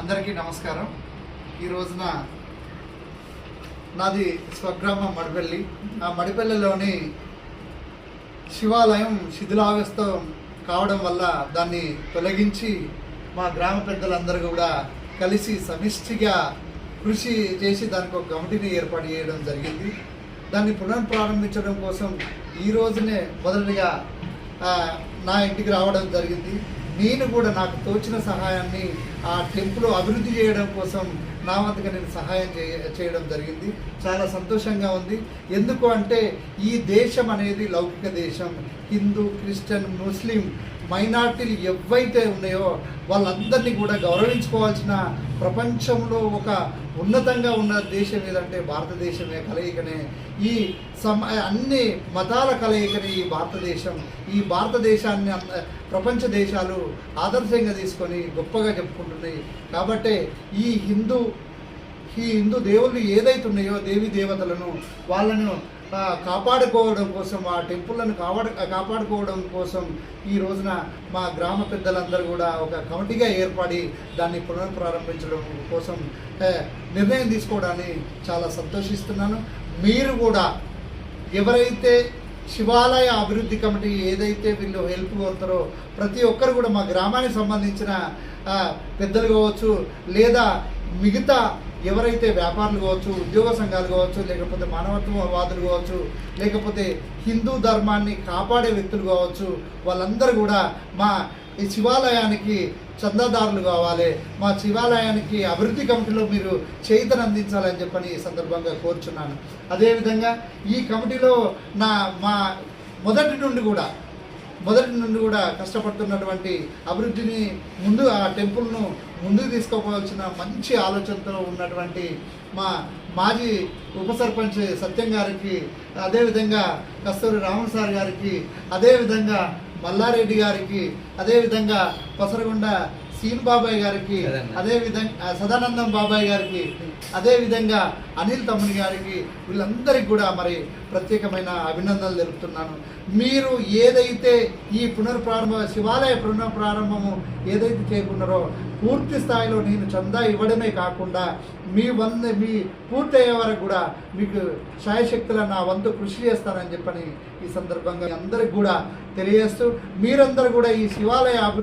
అందరికీ నమస్కారం. ఈ రోజున నాది స్వగ్రామం మడిపల్లి. ఆ మడిపల్లిలోని శివాలయం శిథిలావస్థం కావడం వల్ల దాన్ని తొలగించి మా గ్రామ పెద్దలందరూ కూడా కలిసి సమిష్టిగా కృషి చేసి దానికి ఒక కమిటీని ఏర్పాటు చేయడం జరిగింది. దాన్ని పునఃప్రారంభించడం కోసం ఈ రోజునే మొదటిగా నా ఇంటికి రావడం జరిగింది. నేను కూడా నాకు తోచిన సహాయాన్ని ఆ టెంపుల్ అభివృద్ధి చేయడం కోసం నా వంతుగా నేను సహాయం చేయ చేయడం జరిగింది. చాలా సంతోషంగా ఉంది. ఎందుకు అంటే ఈ దేశం అనేది లౌకిక దేశం. హిందూ క్రిస్టియన్ ముస్లిం మైనార్టీలు ఎవైతే ఉన్నాయో వాళ్ళందరినీ కూడా గౌరవించుకోవాల్సిన ప్రపంచంలో ఒక ఉన్నతంగా ఉన్న దేశం ఏదంటే భారతదేశమే కలయికనే. ఈ సమ అన్ని మతాల కలయికనే ఈ భారతదేశం. ఈ భారతదేశాన్ని అంద- ప్రపంచ దేశాలు ఆదర్శంగా తీసుకొని గొప్పగా చెప్పుకుంటున్నాయి. కాబట్టే ఈ హిందూ ఈ హిందూ దేవుళ్ళు ఏదైతే ఉన్నాయో దేవి దేవతలను వాళ్ళను కాపాడుకోవడం కోసం ఆ టెంపుల్లను కాపాడు కాపాడుకోవడం కోసం ఈ రోజున మా గ్రామ పెద్దలందరూ కూడా ఒక కమిటీగా ఏర్పడి దాన్ని పునఃప్రారంభించడం కోసం నిర్ణయం తీసుకోవడాన్ని చాలా సంతోషిస్తున్నాను. మీరు కూడా ఎవరైతే శివాలయ అభివృద్ధి కమిటీ ఏదైతే వీళ్ళు హెల్ప్ కోరుతారో ప్రతి ఒక్కరు కూడా మా గ్రామానికి సంబంధించిన పెద్దలు కావచ్చు లేదా మిగతా ఎవరైతే వ్యాపారులు కావచ్చు ఉద్యోగ సంఘాలు కావచ్చు లేకపోతే మానవత్వవాదులు కావచ్చు లేకపోతే హిందూ ధర్మాన్ని కాపాడే వ్యక్తులు కావచ్చు వాళ్ళందరూ కూడా మా ఈ శివాలయానికి చందాదారులు కావాలి. మా శివాలయానికి అభివృద్ధి కమిటీలో మీరు చేతను అందించాలని చెప్పని ఈ సందర్భంగా కోరుచున్నాను. అదేవిధంగా ఈ కమిటీలో నా మా మొదటి నుండి కూడా మొదటి నుండి కూడా కష్టపడుతున్నటువంటి అభివృద్ధిని ముందు ఆ టెంపుల్ను ముందుకు తీసుకోవాల్సిన మంచి ఆలోచనతో ఉన్నటువంటి మా మాజీ ఉప సర్పంచ్ సత్యం గారికి అదేవిధంగా కస్తూరి రామన్ సార్ గారికి అదేవిధంగా మల్లారెడ్డి గారికి అదేవిధంగా కొసరగొండ సీన్ బాబాయ్ గారికి. అదే విధంగా సదానందం బాబాయ్ గారికి అదే విధంగా అనిల్ తమ్ముని గారికి వీళ్ళందరికీ కూడా మరి ప్రత్యేకమైన అభినందనలు తెలుపుతున్నాను మీరు ఏదైతే ఈ పునర్ప్రారంభ శివాలయ పునర్ప్రారంభము ఏదైతే చేయకున్నారో పూర్తి స్థాయిలో నేను చందా ఇవ్వడమే కాకుండా మీ వంద మీ పూర్తి అయ్యే వరకు కూడా మీకు శాయశక్తుల నా వంతు కృషి చేస్తానని చెప్పని ఈ సందర్భంగా అందరికి కూడా తెలియజేస్తూ మీరందరూ కూడా ఈ శివాలయ అభివృద్ధి